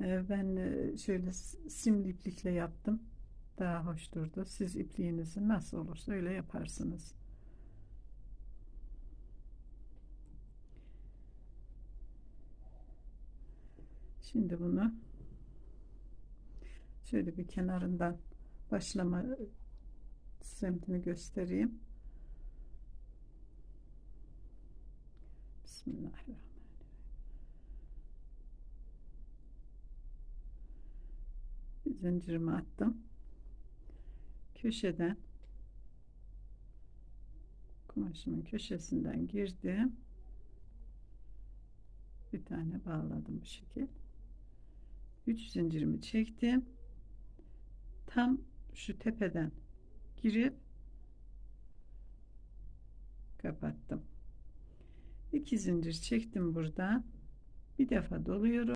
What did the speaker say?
Ee, Ben e, şöyle simli iplikle yaptım. Daha hoş durdu. Siz ipliğinizi nasıl olursa öyle yaparsınız. Şimdi bunu şöyle bir kenarından başlama semtini göstereyim. Bismillahirrahmanirrahim. Zincirimi attım. Köşeden kumaşımın köşesinden girdim. Bir tane bağladım bu şekil. 3 zincirimi çektim. Tam şu tepeden girip kapattım. 2 zincir çektim buradan. Bir defa doluyorum.